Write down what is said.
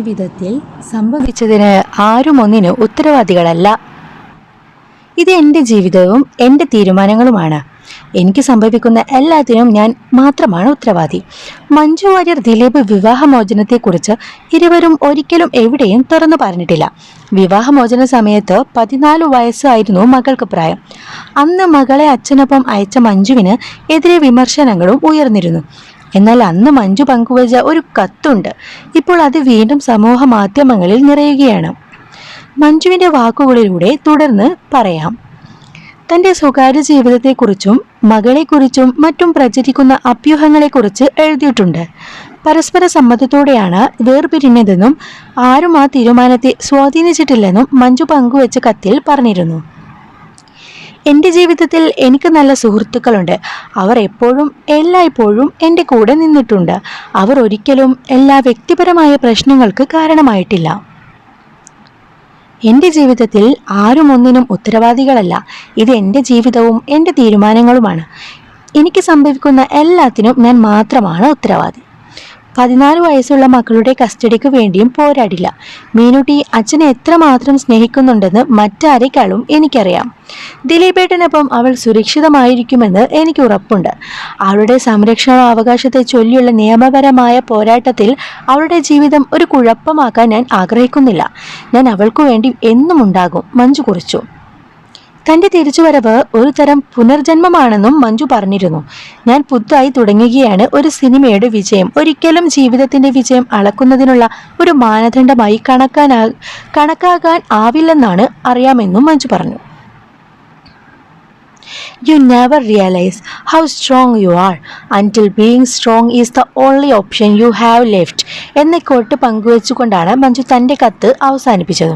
ജീവിതത്തിൽ സംഭവിച്ചതിന് ആരും ഒന്നിന് ഉത്തരവാദികളല്ല. ഇത് എന്റെ ജീവിതവും എന്റെ തീരുമാനങ്ങളുമാണ്. എനിക്ക് സംഭവിക്കുന്ന എല്ലാത്തിനും ഞാൻ മാത്രമാണ് ഉത്തരവാദി. മഞ്ജു വാര്യർ ദിലീപ് വിവാഹമോചനത്തെക്കുറിച്ച് ഇരുവരും ഒരിക്കലും എവിടെയും തുറന്നു പറഞ്ഞിട്ടില്ല. വിവാഹമോചന സമയത്ത് പതിനാല് വയസ്സായിരുന്നു മകൾക്ക് പ്രായം. അന്ന് മകളെ അച്ഛനൊപ്പം അയച്ച മഞ്ജുവിന് എതിരെ വിമർശനങ്ങളും ഉയർന്നിരുന്നു. എന്നാൽ അന്ന് മഞ്ജു പങ്കുവച്ച ഒരു കത്തുണ്ട്. ഇപ്പോൾ അത് വീണ്ടും സമൂഹ മാധ്യമങ്ങളിൽ നിറയുകയാണ്. മഞ്ജുവിന്റെ വാക്കുകളിലൂടെ തുടർന്ന് പറയാം. തന്റെ സ്വകാര്യ ജീവിതത്തെക്കുറിച്ചും മകളെക്കുറിച്ചും മറ്റും പ്രചരിക്കുന്ന അഭ്യൂഹങ്ങളെക്കുറിച്ച് എഴുതിയിട്ടുണ്ട്. പരസ്പര സമ്മതത്തോടെയാണ് വേർപിരിഞ്ഞതെന്നും ആരും ആ തീരുമാനത്തെ സ്വാധീനിച്ചിട്ടില്ലെന്നും മഞ്ജു പങ്കുവച്ച കത്തിൽ പറഞ്ഞിരുന്നു. എന്റെ ജീവിതത്തിൽ എനിക്ക് നല്ല സുഹൃത്തുക്കളുണ്ട്. അവർ എപ്പോഴും എല്ലായ്പ്പോഴും എന്റെ കൂടെ നിന്നിട്ടുണ്ട്. അവർ ഒരിക്കലും എല്ലാ വ്യക്തിപരമായ പ്രശ്നങ്ങൾക്ക് കാരണമായിട്ടില്ല. എന്റെ ജീവിതത്തിൽ ആരും ഒന്നിനും ഉത്തരവാദികളല്ല. ഇത് എന്റെ ജീവിതവും എന്റെ തീരുമാനങ്ങളുമാണ്. എനിക്ക് സംഭവിക്കുന്ന എല്ലാത്തിനും ഞാൻ മാത്രമാണ് ഉത്തരവാദി. പതിനാല് വയസ്സുള്ള മക്കളുടെ കസ്റ്റഡിക്ക് വേണ്ടിയും പോരാടില്ല. മീനുട്ടി അച്ഛനെ എത്രമാത്രം സ്നേഹിക്കുന്നുണ്ടെന്ന് മറ്റാരെക്കാളും എനിക്കറിയാം. ദിലീപേട്ടനൊപ്പം അവൾ സുരക്ഷിതമായിരിക്കുമെന്ന് എനിക്ക് ഉറപ്പുണ്ട്. അവളുടെ സംരക്ഷണ അവകാശത്തെ ചൊല്ലിയുള്ള നിയമപരമായ പോരാട്ടത്തിൽ അവളുടെ ജീവിതം ഒരു കുഴപ്പമാക്കാൻ ഞാൻ ആഗ്രഹിക്കുന്നില്ല. ഞാൻ അവൾക്കു വേണ്ടി എന്നും ഉണ്ടാകും. മഞ്ജു കുറിച്ചു. തന്റെ തിരിച്ചുവരവ് ഒരു തരം പുനർജന്മമാണെന്നും മഞ്ജു പറഞ്ഞിരുന്നു. ഞാൻ പുതുതായി തുടങ്ങുകയാണ് ഒരു സിനിമയുടെ വിജയം. ഒരിക്കലും ജീവിതത്തിന്റെ വിജയം അളക്കുന്നതിനുള്ള ഒരു മാനദണ്ഡമായി കണക്കാനാ കണക്കാകാൻ ആവില്ലെന്നാണ് അറിയാമെന്നും മഞ്ജു പറഞ്ഞു. You never realise how strong you are until being strong is the only option you have left എന്ന കോട്ട് പങ്കുവച്ചുകൊണ്ടാണ് മഞ്ജു തന്റെ കത്ത് അവസാനിപ്പിച്ചത്.